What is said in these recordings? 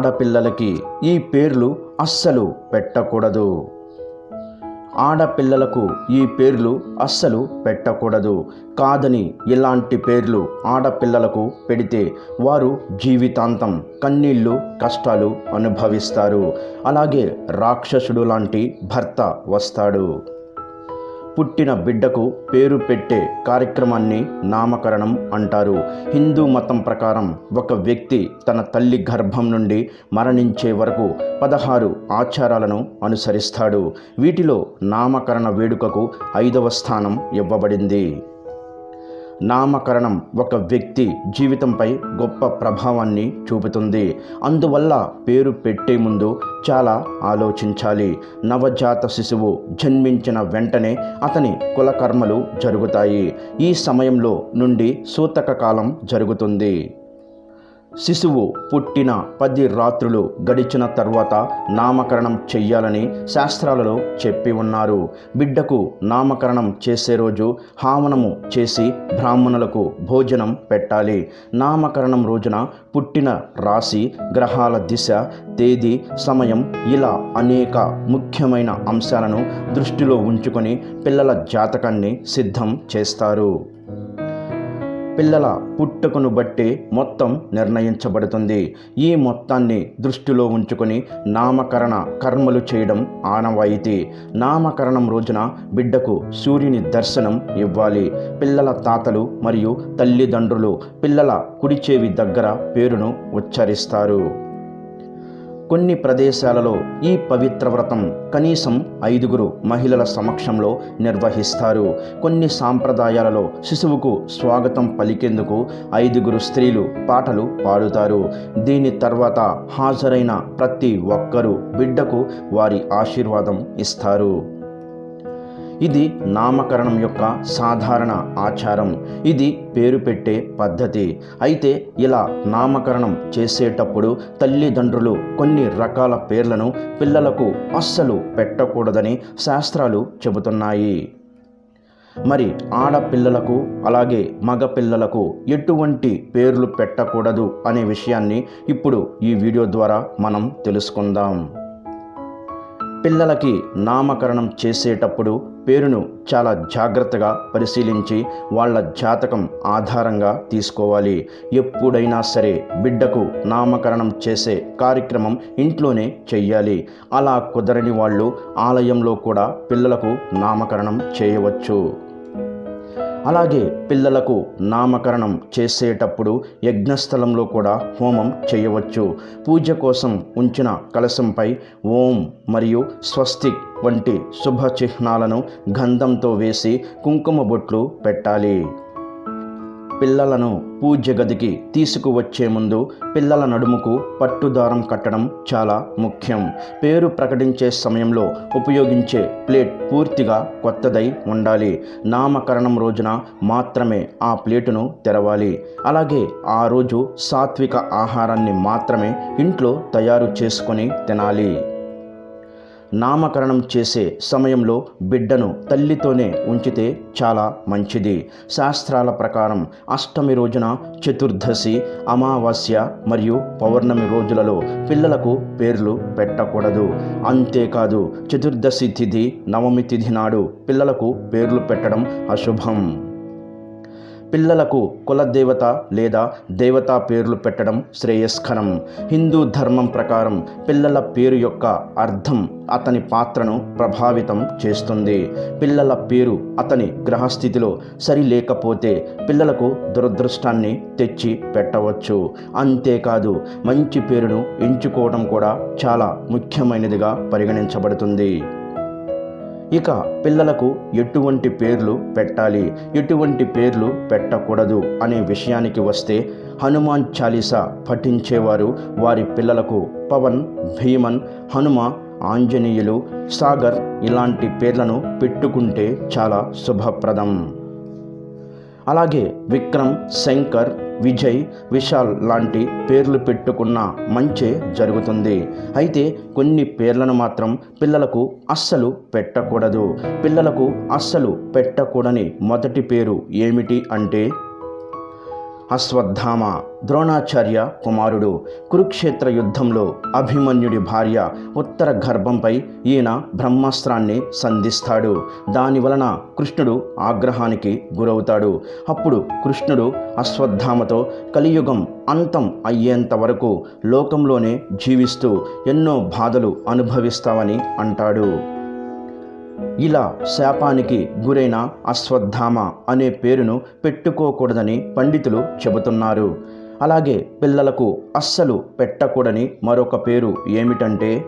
ఆడపిల్లలకి ఈ పేర్లు అస్సలు పెట్టకూడదు. ఆడపిల్లలకు ఈ పేర్లు అస్సలు పెట్టకూడదు. కాదని ఇలాంటి పేర్లు ఆడపిల్లలకు పెడితే వారు జీవితాంతం కన్నీళ్ళు కష్టాలు అనుభవిస్తారు. అలాగే రాక్షసుడు లాంటి భర్త వస్తాడు. పుట్టిన బిడ్డకు పేరు పెట్టే కార్యక్రమాన్ని నామకరణం అంటారు. హిందూ మతం ప్రకారం ఒక వ్యక్తి తన తల్లి గర్భం నుండి మరణించే వరకు పదహారు ఆచారాలను అనుసరిస్తాడు. వీటిలో నామకరణ వేడుకకు ఐదవ స్థానం ఇవ్వబడింది. నామకరణం ఒక వ్యక్తి జీవితంపై గొప్ప ప్రభావాన్ని చూపుతుంది. అందువల్ల పేరు పెట్టే ముందు చాలా ఆలోచించాలి. నవజాత శిశువు జన్మించిన వెంటనే అతని కులకర్మలు జరుగుతాయి. ఈ సమయంలో నుండి సూతక కాలం జరుగుతుంది. శిశువు పుట్టిన పది రాత్రులు గడిచిన తర్వాత నామకరణం చెయ్యాలని శాస్త్రాలలో చెప్పి ఉన్నారు. బిడ్డకు నామకరణం చేసే రోజు హావనము చేసి బ్రాహ్మణులకు భోజనం పెట్టాలి. నామకరణం రోజున పుట్టిన రాశి గ్రహాల దిశ తేదీ సమయం ఇలా అనేక ముఖ్యమైన అంశాలను దృష్టిలో ఉంచుకొని పిల్లల జాతకాన్ని సిద్ధం చేస్తారు. పిల్లల పుట్టుకను బట్టి మొత్తం నిర్ణయించబడుతుంది. ఈ మొత్తాన్ని దృష్టిలో ఉంచుకొని నామకరణ కర్మలు చేయడం ఆనవాయితీ. నామకరణం రోజున బిడ్డకు సూర్యుని దర్శనం ఇవ్వాలి. పిల్లల తాతలు మరియు తల్లిదండ్రులు పిల్లల కుడిచేవి దగ్గర పేరును ఉచ్చరిస్తారు. కొన్ని ప్రదేశాలలో ఈ పవిత్ర వ్రతం కనీసం ఐదుగురు మహిళల సమక్షంలో నిర్వహిస్తారు. కొన్ని సాంప్రదాయాలలో శిశువుకు స్వాగతం పలికేందుకు ఐదుగురు స్త్రీలు పాటలు పాడుతారు. దీని తర్వాత హాజరైన ప్రతి ఒక్కరూ బిడ్డకు వారి ఆశీర్వాదం ఇస్తారు. ఇది నామకరణం యొక్క సాధారణ ఆచారం. ఇది పేరు పెట్టే పద్ధతి. అయితే ఇలా నామకరణం చేసేటప్పుడు తల్లిదండ్రులు కొన్ని రకాల పేర్లను పిల్లలకు అస్సలు పెట్టకూడదని శాస్త్రాలు చెబుతున్నాయి. మరి ఆడపిల్లలకు అలాగే మగపిల్లలకు ఎటువంటి పేర్లు పెట్టకూడదు అనే విషయాన్ని ఇప్పుడు ఈ వీడియో ద్వారా మనం తెలుసుకుందాం. పిల్లలకి నామకరణం చేసేటప్పుడు పేరును చాలా జాగ్రత్తగా పరిశీలించి వాళ్ళ జాతకం ఆధారంగా తీసుకోవాలి. ఎప్పుడైనా సరే బిడ్డకు నామకరణం చేసే కార్యక్రమం ఇంట్లోనే చెయ్యాలి. అలా కుదరని వాళ్ళు ఆలయంలో కూడా పిల్లలకు నామకరణం చేయవచ్చు. అలాగే పిల్లలకు నామకరణం చేసేటప్పుడు యజ్ఞస్థలంలో కూడా హోమం చేయవచ్చు. పూజ కోసం ఉంచిన కలశంపై ఓం మరియు స్వస్తిక్ వంటి శుభ చిహ్నాలను గంధంతో వేసి కుంకుమ బొట్లు పెట్టాలి. పిల్లలను పూజ్య గదికి తీసుకువచ్చే ముందు పిల్లల నడుముకు పట్టుదారం కట్టడం చాలా ముఖ్యం. పేరు ప్రకటించే సమయంలో ఉపయోగించే ప్లేట్ పూర్తిగా కొత్తదై ఉండాలి. నామకరణం రోజున మాత్రమే ఆ ప్లేటును తెరవాలి. అలాగే ఆ రోజు సాత్విక ఆహారాన్ని మాత్రమే ఇంట్లో తయారు చేసుకొని తినాలి. నామకరణం చేసే సమయంలో బిడ్డను తల్లితోనే ఉంచితే చాలా మంచిది. శాస్త్రాల ప్రకారం అష్టమి రోజున చతుర్దశి అమావాస్య మరియు పౌర్ణమి రోజులలో పిల్లలకు పేర్లు పెట్టకూడదు. అంతేకాదు చతుర్దశి తిథి నవమి తిథి నాడు పిల్లలకు పేర్లు పెట్టడం అశుభం. పిల్లలకు కులదేవత లేదా దేవతా పేర్లు పెట్టడం శ్రేయస్కరం. హిందూ ధర్మం ప్రకారం పిల్లల పేరు యొక్క అర్థం అతని పాత్రను ప్రభావితం చేస్తుంది. పిల్లల పేరు అతని గ్రహస్థితిలో సరి లేకపోతే పిల్లలకు దురదృష్టాన్ని తెచ్చి పెట్టవచ్చు. అంతేకాదు మంచి పేరును ఎంచుకోవడం కూడా చాలా ముఖ్యమైనదిగా పరిగణించబడుతుంది. ఇక పిల్లలకు ఎటువంటి పేర్లు పెట్టాలి? ఎటువంటి పేర్లు పెట్టకూడదు అనే విషయానికి వస్తే హనుమాన్ చాలీసా పఠించేవారు వారి పిల్లలకు పవన్ భీమన్ హనుమ ఆంజనేయులు సాగర్ ఇలాంటి పేర్లను పెట్టుకుంటే చాలా శుభప్రదం. అలాగే విక్రమ్ శంకర్ విజయ్ విశాల్ లాంటి పేర్లు పెట్టుకున్న మంచే జరుగుతుంది. అయితే కొన్ని పేర్లను మాత్రం పిల్లలకు అస్సలు పెట్టకూడదు. పిల్లలకు అస్సలు పెట్టకూడని మొదటి పేరు ఏమిటి అంటే అశ్వత్థామ ద్రోణాచార్య కుమారుడు కురుక్షేత్ర యుద్ధంలో అభిమన్యుడి భార్య ఉత్తర గర్భంపై ఈయన బ్రహ్మాస్త్రాన్ని సంధిస్తాడు. దాని వలన కృష్ణుడు ఆగ్రహానికి గురవుతాడు. అప్పుడు కృష్ణుడు అశ్వత్థామతో కలియుగం అంతం అయ్యేంత వరకు లోకంలోనే జీవిస్తూ ఎన్నో బాధలు అనుభవిస్తావని అంటాడు. ఇలా శాపానికి గురైన అశ్వత్థామ అనే పేరును పెట్టుకోకూడదని పండితులు చెబుతున్నారు. అలాగే పిల్లలకు అస్సలు పెట్టకూడని మరొక పేరు ఏమిటంటే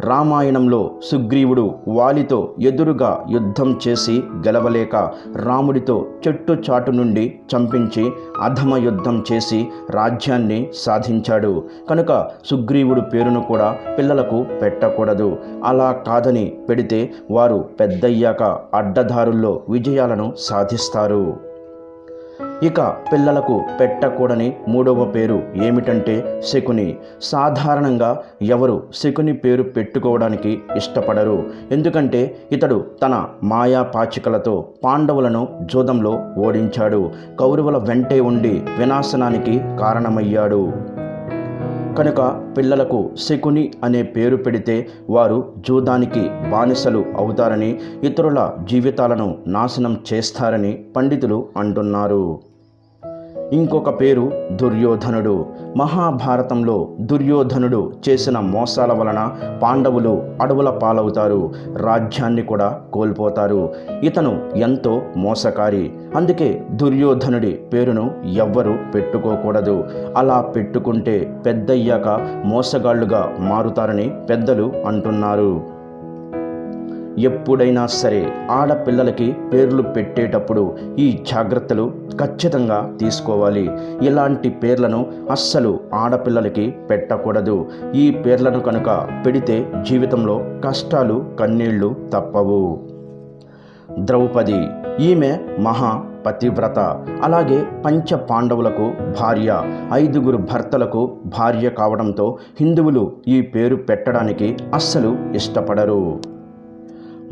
రామాయణంలో సుగ్రీవుడు వాలితో ఎదురుగా యుద్ధం చేసి గెలవలేక రాముడితో చెట్టు చాటు నుండి చంపించి అధమ యుద్ధం చేసి రాజ్యాన్ని సాధించాడు. కనుక సుగ్రీవుడు పేరును కూడా పిల్లలకు పెట్టకూడదు. అలా కాదని పెడితే వారు పెద్దయ్యాక అడ్డదారుల్లో విజయాలను సాధిస్తారు. ఇక పిల్లలకు పెట్టకూడని మూడవ పేరు ఏమిటంటే శకుని. సాధారణంగా ఎవరు శకుని పేరు పెట్టుకోవడానికి ఇష్టపడరు. ఎందుకంటే ఇతడు తన మాయా పాచికలతో పాండవులను జూదంలో ఓడించాడు. కౌరవుల వెంటే ఉండి వినాశనానికి కారణమయ్యాడు. కనుక పిల్లలకు శకుని అనే పేరు పెడితే వారు జూదానికి బానిసలు అవుతారని ఇతరుల జీవితాలను నాశనం చేస్తారని పండితులు అంటున్నారు. ఇంకొక పేరు దుర్యోధనుడు. మహాభారతంలో దుర్యోధనుడు చేసిన మోసాల వలన పాండవులు అడవుల పాలవుతారు రాజ్యాన్ని కూడా కోల్పోతారు. ఇతను ఎంతో మోసకారి. అందుకే దుర్యోధనుడి పేరును ఎవ్వరు పెట్టుకోకూడదు. అలా పెట్టుకుంటే పెద్దయ్యాక మోసగాళ్ళుగా మారుతారని పెద్దలు అంటున్నారు. ఎప్పుడైనా సరే ఆడపిల్లలకి పేర్లు పెట్టేటప్పుడు ఈ జాగ్రత్తలు ఖచ్చితంగా తీసుకోవాలి. ఇలాంటి పేర్లను అస్సలు ఆడపిల్లలకి పెట్టకూడదు. ఈ పేర్లను కనుక పెడితే జీవితంలో కష్టాలు కన్నీళ్ళు తప్పవు. ద్రౌపది ఈమె మహా పతివ్రత. అలాగే పంచ పాండవులకు భార్య ఐదుగురు భర్తలకు భార్య కావడంతో హిందువులు ఈ పేరు పెట్టడానికి అస్సలు ఇష్టపడరు.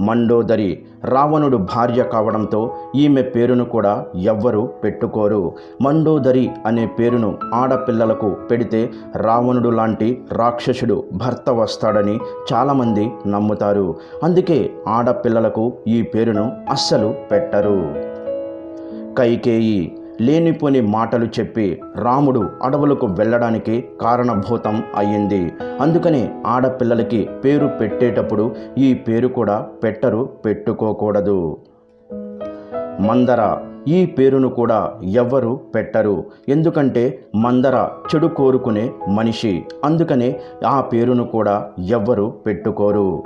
మండోదరి రావణుడు భార్య కావడంతో ఈమె పేరును కూడా ఎవ్వరు పెట్టుకోరు. మండోదరి అనే పేరును ఆడపిల్లలకు పెడితే రావణుడు లాంటి రాక్షసుడు భర్త వస్తాడని చాలామంది నమ్ముతారు. అందుకే ఆడపిల్లలకు ఈ పేరును అస్సలు పెట్టరు. కైకేయి లేనిపోని మాటలు చెప్పి రాముడు అడవులకు వెళ్ళడానికి కారణభూతం అయ్యింది. అందుకని ఆడపిల్లలకి పేరు పెట్టేటప్పుడు ఈ పేరు కూడా పెట్టరు పెట్టుకోకూడదు. మందర ఈ పేరును కూడా ఎవ్వరు పెట్టరు. ఎందుకంటే మందర చెడు కోరుకునే మనిషి. అందుకనే ఆ పేరును కూడా ఎవ్వరు పెట్టుకోరు.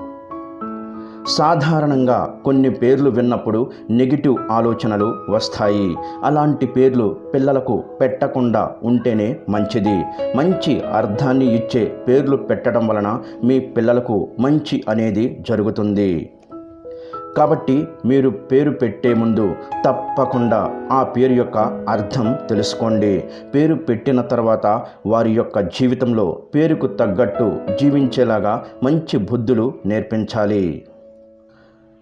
సాధారణంగా కొన్ని పేర్లు విన్నప్పుడు నెగిటివ్ ఆలోచనలు వస్తాయి. అలాంటి పేర్లు పిల్లలకు పెట్టకుండా ఉంటేనే మంచిది. మంచి అర్థాన్ని ఇచ్చే పేర్లు పెట్టడం వలన మీ పిల్లలకు మంచి అనేది జరుగుతుంది. కాబట్టి మీరు పేరు పెట్టే ముందు తప్పకుండా ఆ పేరు యొక్క అర్థం తెలుసుకోండి. పేరు పెట్టిన తర్వాత వారి యొక్క జీవితంలో పేరుకు తగ్గట్టు జీవించేలాగా మంచి బుద్ధులు నేర్పించాలి.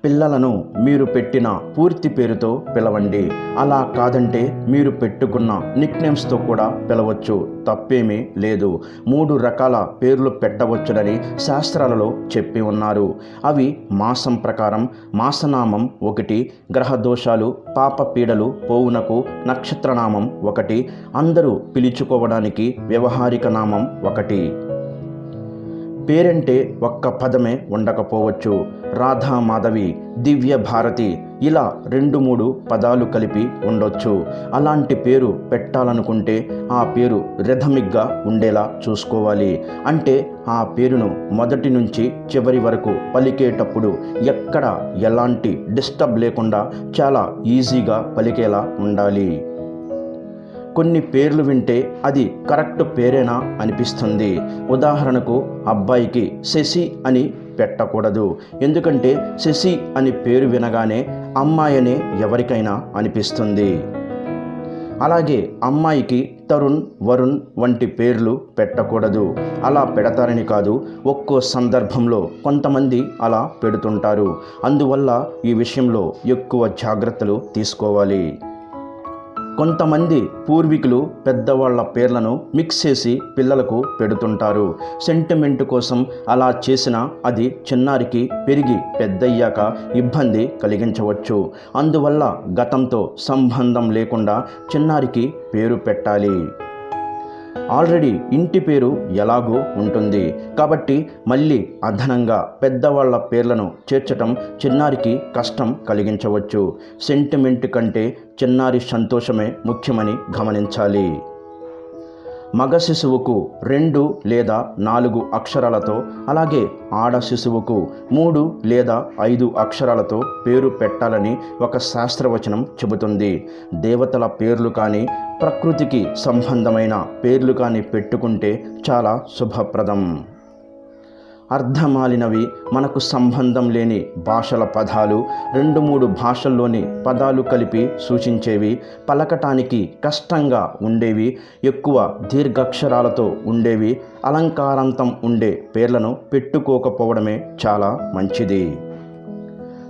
పిల్లలను మీరు పెట్టిన పూర్తి పేరుతో పిలవండి. అలా కాదంటే మీరు పెట్టుకున్న నిక్నేమ్స్తో కూడా పిలవచ్చు. తప్పేమీ లేదు. మూడు రకాల పేర్లు పెట్టవచ్చునని శాస్త్రాలలో చెప్పి ఉన్నారు. అవి మాసం ప్రకారం మాసనామం ఒకటి గ్రహ దోషాలు పాప పీడలు పోవునకు నక్షత్రనామం ఒకటి అందరూ పిలుచుకోవడానికి వ్యవహారిక నామం ఒకటి. పేరంటే ఒక్క పదమే ఉండకపోవచ్చు. రాధా మాధవి దివ్య భారతి ఇలా రెండు మూడు పదాలు కలిపి ఉండొచ్చు. అలాంటి పేరు పెట్టాలనుకుంటే ఆ పేరు రిథమిక్గా ఉండేలా చూసుకోవాలి. అంటే ఆ పేరును మొదటి నుంచి చివరి వరకు పలికేటప్పుడు ఎక్కడ ఎలాంటి డిస్టర్బ్ లేకుండా చాలా ఈజీగా పలికేలా ఉండాలి. కొన్ని పేర్లు వింటే అది కరెక్ట్ పేరేనా అనిపిస్తుంది. ఉదాహరణకు అబ్బాయికి శశి అని పెట్టకూడదు. ఎందుకంటే శశి అని పేరు వినగానే అమ్మాయి అనే ఎవరికైనా అనిపిస్తుంది. అలాగే అమ్మాయికి తరుణ్ వరుణ్ వంటి పేర్లు పెట్టకూడదు. అలా పెడతారని కాదు ఒక్కో సందర్భంలో కొంతమంది అలా పెడుతుంటారు. అందువల్ల ఈ విషయంలో ఎక్కువ జాగ్రత్తలు తీసుకోవాలి. కొంతమంది పూర్వీకులు పెద్దవాళ్ళ పేర్లను మిక్స్ చేసి పిల్లలకు పెడుతుంటారు. సెంటిమెంట్ కోసం అలా చేసినా అది చిన్నారికి పెరిగి పెద్దయ్యాక ఇబ్బంది కలిగించవచ్చు. అందువల్ల గతంతో సంబంధం లేకుండా చిన్నారికి పేరు పెట్టాలి. ఆల్రెడీ ఇంటి పేరు ఎలాగో ఉంటుంది. కాబట్టి మళ్ళీ అదనంగా పెద్దవాళ్ళ పేర్లను చేర్చటం చిన్నారికి కష్టం కలిగించవచ్చు. సెంటిమెంట్ కంటే చిన్నారి సంతోషమే ముఖ్యమని గమనించాలి. మగ శిశువుకు రెండు లేదా నాలుగు అక్షరాలతో అలాగే ఆడ శిశువుకు మూడు లేదా ఐదు అక్షరాలతో పేరు పెట్టాలని ఒక శాస్త్రవచనం చెబుతుంది. దేవతల పేర్లు కానీ ప్రకృతికి సంబంధమైన పేర్లు కానీ పెట్టుకుంటే చాలా శుభప్రదం. అర్థమాలినవి మనకు సంబంధం లేని భాషల పదాలు రెండు మూడు భాషల్లోని పదాలు కలిపి సూచించేవి పలకటానికి కష్టంగా ఉండేవి ఎక్కువ దీర్ఘాక్షరాలతో ఉండేవి అలంకారాంతం ఉండే పేర్లను పెట్టుకోకపోవడమే చాలా మంచిది.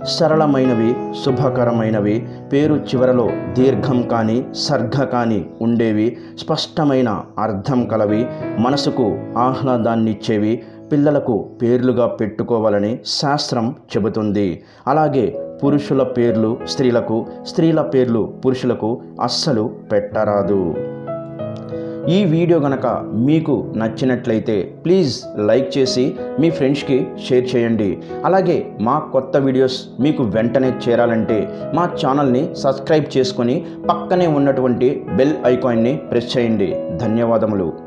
సరళమైనవి శుభకరమైనవి పేరు చివరలో దీర్ఘం కానీ సర్గ కానీ ఉండేవి స్పష్టమైన అర్థం కలవి మనసుకు ఆహ్లాదాన్నిచ్చేవి పిల్లలకు పేర్లుగా పెట్టుకోవాలని శాస్త్రం చెబుతుంది. అలాగే పురుషుల పేర్లు స్త్రీలకు స్త్రీల పేర్లు పురుషులకు అస్సలు పెట్టరాదు. ఈ వీడియో గనక మీకు నచ్చినట్లయితే ప్లీజ్ లైక్ చేసి మీ ఫ్రెండ్స్కి షేర్ చేయండి. అలాగే మా కొత్త వీడియోస్ మీకు వెంటనే చేరాలంటే మా ఛానల్ని సబ్స్క్రైబ్ చేసుకొని పక్కనే ఉన్నటువంటి బెల్ ఐకాన్ని ప్రెస్ చేయండి. ధన్యవాదములు.